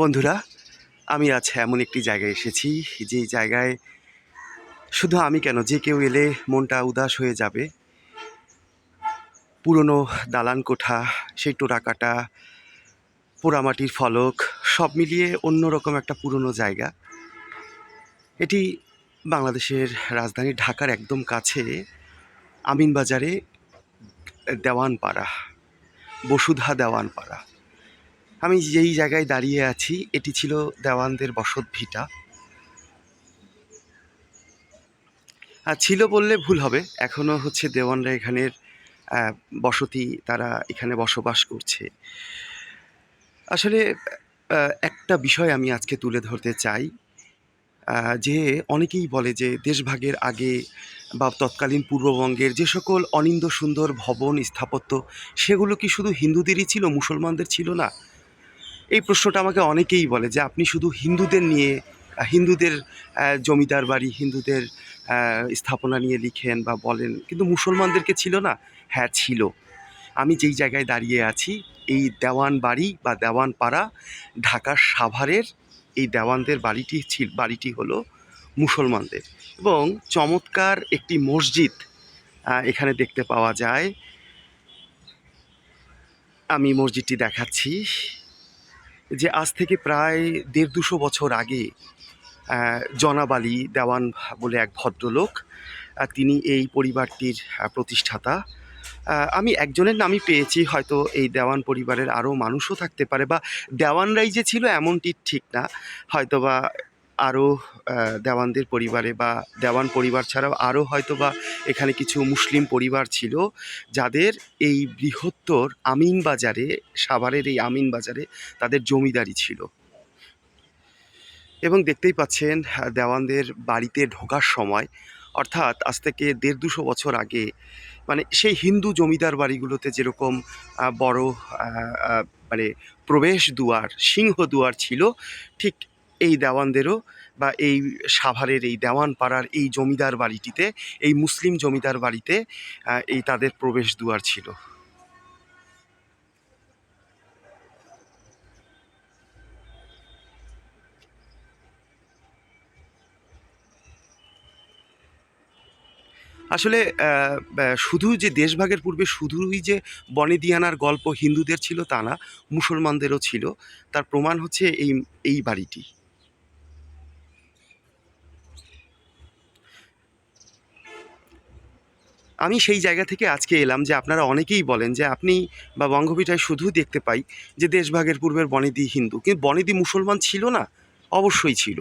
বন্ধুরা, আমি আজ এমন একটি জায়গায় এসেছি যেই জায়গায় শুধু আমি কেন, যে কেউ এলে মনটা উদাস হয়ে যাবে। পুরনো দালান কোঠা, সেই টোরাকাটা, পোড়ামাটির ফলক, সব মিলিয়ে অন্যরকম একটা পুরনো জায়গা। এটি বাংলাদেশের রাজধানী ঢাকার একদম কাছে আমিনবাজারে দেওয়ানপাড়া, বসুধা দেওয়ানপাড়া। আমি যেই জায়গায় দাঁড়িয়ে আছি, এটি ছিল দেওয়ানদের বসত ভিটা। আর ছিল বললে ভুল হবে। এখনও হচ্ছে দেওয়ানরা এখানের বসতি, তারা এখানে বসবাস করছে। আসলে একটা বিষয় আমি আজকে তুলে ধরতে চাই। যে অনেকেই বলে যে দেশভাগের আগে বা তৎকালীন পূর্ববঙ্গের যে সকল অনিন্দ সুন্দর ভবন স্থাপত্য, সেগুলো কি শুধু হিন্দুদেরই ছিল, মুসলমানদের ছিল না? এই প্রশ্নটা আমাকে অনেকেই বলে যে আপনি শুধু হিন্দুদের নিয়ে, হিন্দুদের জমিদার বাড়ি, হিন্দুদের স্থাপনা নিয়ে লিখেন বা বলেন, কিন্তু মুসলমানদেরকে ছিল না। হ্যাঁ ছিল। আমি যেই জায়গায় দাঁড়িয়ে আছি, এই দেওয়ান বাড়ি বা দেওয়ান পাড়া, ঢাকার সাভারের এই দেওয়ানদের বাড়িটি ছিল, বাড়িটি হলো মুসলমানদের। এবং চমৎকার একটি মসজিদ এখানে দেখতে পাওয়া যায়। আমি মসজিদটি দেখাচ্ছি। যে আজ থেকে প্রায় দেড় দুশো বছর আগে জনাবালি দেওয়ান বলে এক ভদ্রলোক তিনি এই পরিবারটির প্রতিষ্ঠাতা। আমি একজনের নামই পেয়েছি, হয়তো এই দেওয়ান পরিবারের আরও মানুষও থাকতে পারে বা দেওয়ানরাই যে ছিল এমনটি ঠিক না। হয়তো বা আরও দেওয়ানদের পরিবারে বা দেওয়ান পরিবার ছাড়াও আরও হয়তো বা এখানে কিছু মুসলিম পরিবার ছিল, যাদের এই বৃহত্তর আমিন বাজারে, সাভারের এই আমিন বাজারে তাদের জমিদারি ছিল। এবং দেখতেই পাচ্ছেন দেওয়ানদের বাড়িতে ঢোকার সময়, অর্থাৎ আজ থেকে দেড় দুশো বছর আগে মানে সেই হিন্দু জমিদার বাড়িগুলোতে যেরকম বড় মানে প্রবেশ দুয়ার, সিংহ দুয়ার ছিল, ঠিক এই দেওয়ানদেরও বা এই সাভারের এই দেওয়ান পাড়ার এই জমিদার বাড়িটিতে, এই মুসলিম জমিদার বাড়িতে এই তাদের প্রবেশ দুয়ার ছিল। আসলে শুধু যে দেশভাগের পূর্বে শুধুই যে বনেদিয়ানার গল্প হিন্দুদের ছিল তা না, মুসলমানদেরও ছিল। তার প্রমাণ হচ্ছে এই এই বাড়িটি। আমি সেই জায়গা থেকে আজকে এলাম যে আপনারা অনেকেই বলেন যে আপনি বা বঙ্গভিটায় শুধু দেখতে পাই যে দেশভাগের পূর্বের বনেদি হিন্দু। কিন্তু বনেদি মুসলমান ছিল না, অবশ্যই ছিল।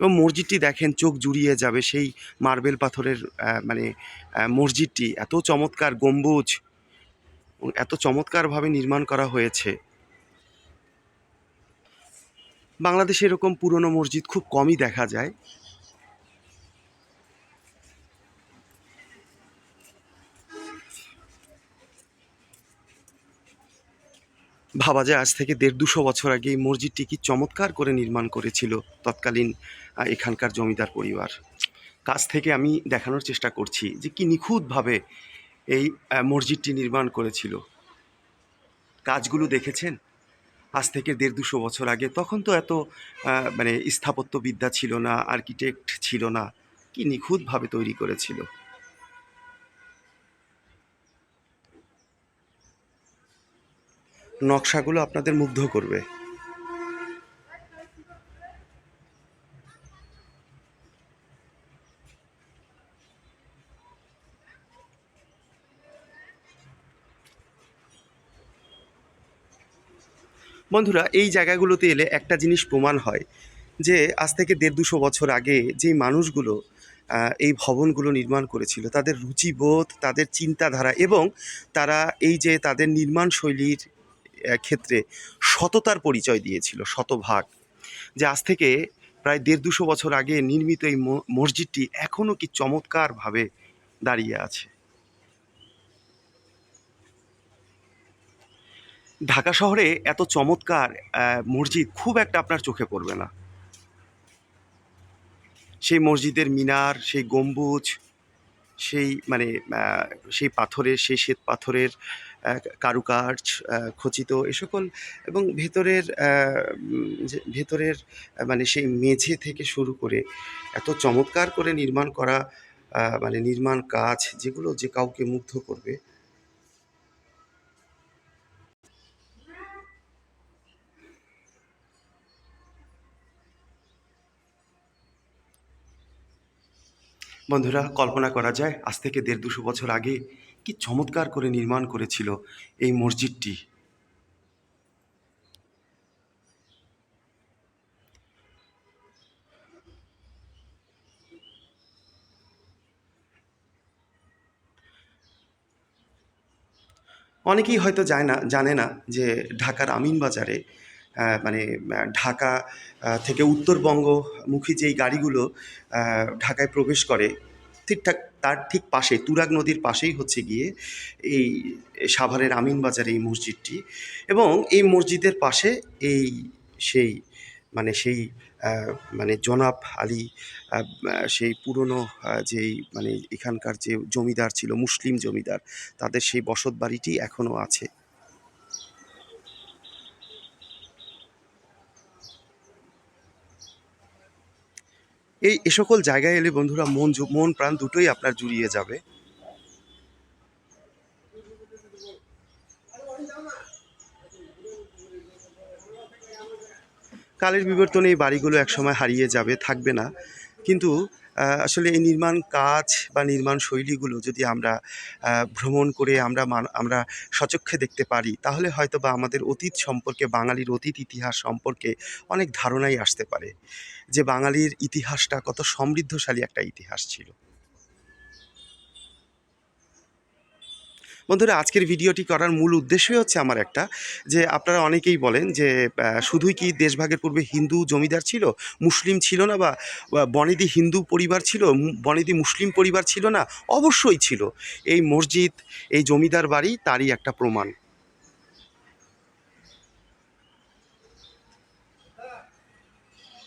এবং মসজিদটি দেখেন, চোখ জুড়িয়ে যাবে সেই মার্বেল পাথরের মানে মসজিদটি। এত চমৎকার গম্বুজ, এত চমৎকারভাবে নির্মাণ করা হয়েছে। বাংলাদেশে এরকম পুরনো মসজিদ খুব কমই দেখা যায়। ভাবা যায় আজ থেকে দেড় দুশো বছর আগে এই মসজিদটি কি চমৎকার করে নির্মাণ করেছিল তৎকালীন এখানকার জমিদার পরিবার। কাছ থেকে আমি দেখানোর চেষ্টা করছি যে কি নিখুঁতভাবে এই মসজিদটি নির্মাণ করেছিল। কাজগুলো দেখেছেন? আজ থেকে দেড় দুশো বছর আগে। তখন তো এত মানে স্থাপত্যবিদ্যা ছিল না, আর্কিটেক্ট ছিল না। কি নিখুঁতভাবে তৈরি করেছিল? নকশাগুলো আপনাদের মুগ্ধ করবে। বন্ধুরা, এই জায়গাগুলোতে এলে একটা জিনিস প্রমাণ হয় যে আজ থেকে দেড় দুশো বছর আগে যে মানুষগুলো এই ভবনগুলো নির্মাণ করেছিল, তাদের রুচিবোধ, তাদের চিন্তাধারা এবং তারা এই যে তাদের নির্মাণ শৈলীর ক্ষেত্রে সততার পরিচয় দিয়েছিল, শতভাগ। যে আজ থেকে প্রায় দেড় দুশো বছর আগে নির্মিত এই মসজিদটি এখনও কি চমৎকারভাবে দাঁড়িয়ে আছে। ঢাকা শহরে এত চমৎকার মসজিদ খুব একটা আপনার চোখে পড়বে না। সেই মসজিদের মিনার, সেই গম্বুজ, সেই মানে সেই পাথরের, সেই শ্বেত পাথরের কারুকার্য খচিত এ সকল এবং ভেতরের ভেতরের মানে সেই মেঝে থেকে শুরু করে এত চমৎকার করে নির্মাণ করা মানে নির্মাণ কাজ যেগুলো যে কাউকে মুগ্ধ করবে। বন্ধুরা, কল্পনা করা যায়, আজ থেকে দেড় দুশো বছর আগে কি চমৎকার করে নির্মাণ করেছিল এই মসজিদটি। অনেকেই হয়তো যায় না, জানে না যে ঢাকার আমিনবাজারে মানে ঢাকা থেকে উত্তরবঙ্গমুখী যেই গাড়িগুলো ঢাকায় প্রবেশ করে, ঠিকঠাক তার ঠিক পাশে, তুরাগ নদীর পাশেই হচ্ছে গিয়ে এই সাভারের আমিনবাজারে এই মসজিদটি এবং এই মসজিদের পাশে এই সেই মানে সেই মানে জনাব আলী সেই পুরনো যেই মানে এখানকার যে জমিদার ছিল, মুসলিম জমিদার, তাদের সেই বসত বাড়িটি এখনও আছে। এই, এ সকল জায়গায় এলে বন্ধুরা মন মন প্রাণ দুটোই আপনার জুড়িয়ে যাবে। কালের বিবর্তনে এই বাড়িগুলো একসময় হারিয়ে যাবে, থাকবে না। কিন্তু আসলে এই নির্মাণ কাজ বা নির্মাণ শৈলীগুলো যদি আমরা ভ্রমণ করে আমরা আমরা সচক্ষে দেখতে পারি, তাহলে হয়তো বা আমাদের অতীত সম্পর্কে, বাঙালির অতীত ইতিহাস সম্পর্কে অনেক ধারণাই আসতে পারে। যে বাঙালির ইতিহাসটা কত সমৃদ্ধশালী একটা ইতিহাস ছিল। বন্ধুরা, আজকের ভিডিওটি করার মূল উদ্দেশ্যই হচ্ছে আমার একটা, যে আপনারা অনেকেই বলেন যে শুধুই কি দেশভাগের পূর্বে হিন্দু জমিদার ছিল? মুসলিম ছিল না বা বনেদি হিন্দু পরিবার ছিল? বনেদি মুসলিম পরিবার ছিল না? অবশ্যই ছিল। এই মসজিদ, এই জমিদার বাড়ি তারই একটা প্রমাণ।